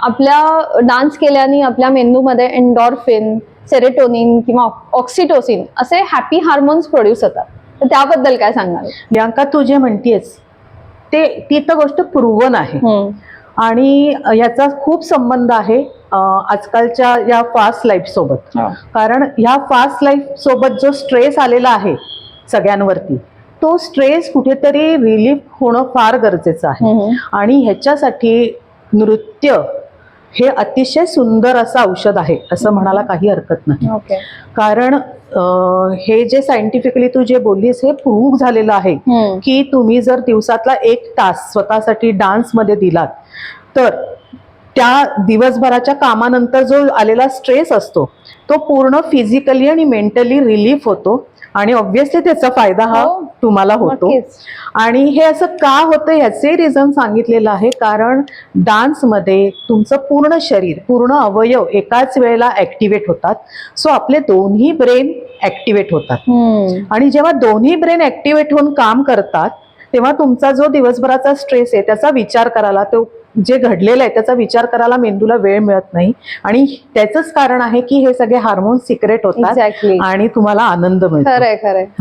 आपल्या डान्स केल्याने आपल्या मेंदूमध्ये एन्डॉर्फिन सेरेटोनिन किंवा ऑक्सिटोसिन असे हॅपी हार्मोन्स प्रोड्यूस होतात. तर त्याबद्दल काय सांगाल? प्रियांका तू जे म्हणतीयस ते ती तर गोष्ट प्रुवन आहे. आणि याचा खूप संबंध आहे आजकालच्या या फास्ट लाईफ सोबत. कारण ह्या फास्ट लाईफ सोबत जो स्ट्रेस आलेला आहे सगळ्यांवरती तो स्ट्रेस कुठेतरी रिलीफ होणं फार गरजेचं आहे. आणि ह्याच्यासाठी नृत्य हे अतिशय सुंदर असं औषध आहे असं म्हणायला काही हरकत नाही कारण हे जे सायंटिफिकली तू जे बोललीस हे प्रूव्ह झालेलं आहे. की तुम्ही जर दिवसातला एक तास स्वतःसाठी डान्समध्ये दिलात तर त्या दिवसभराच्या कामानंतर जो आलेला स्ट्रेस असतो तो पूर्ण फिजिकली आणि मेंटली रिलीफ होतो आणि ऑब्व्हियसली त्याचा फायदा हा हो. तुम्हाला होतो. आणि हे असं का होतं ह्याचे रिझन सांगितलेलं आहे. कारण डान्समध्ये तुमचं पूर्ण शरीर पूर्ण अवयव एकाच वेळेला ऍक्टिव्हेट होतात. सो आपले दोन्ही ब्रेन ऍक्टिव्हेट होतात. आणि जेव्हा दोन्ही ब्रेन ऍक्टिव्हेट होऊन काम करतात तेव्हा तुमचा जो दिवसभराचा स्ट्रेस आहे त्याचा विचार करायला तो जे घडलेलं आहे त्याचा विचार करायला मेंदूला वेळ मिळत नाही. आणि त्याचंच कारण आहे की हे सगळे हार्मोन्स सिक्रेट होतात. Exactly. आणि तुम्हाला आनंद मिळतो. खरंय खरंय.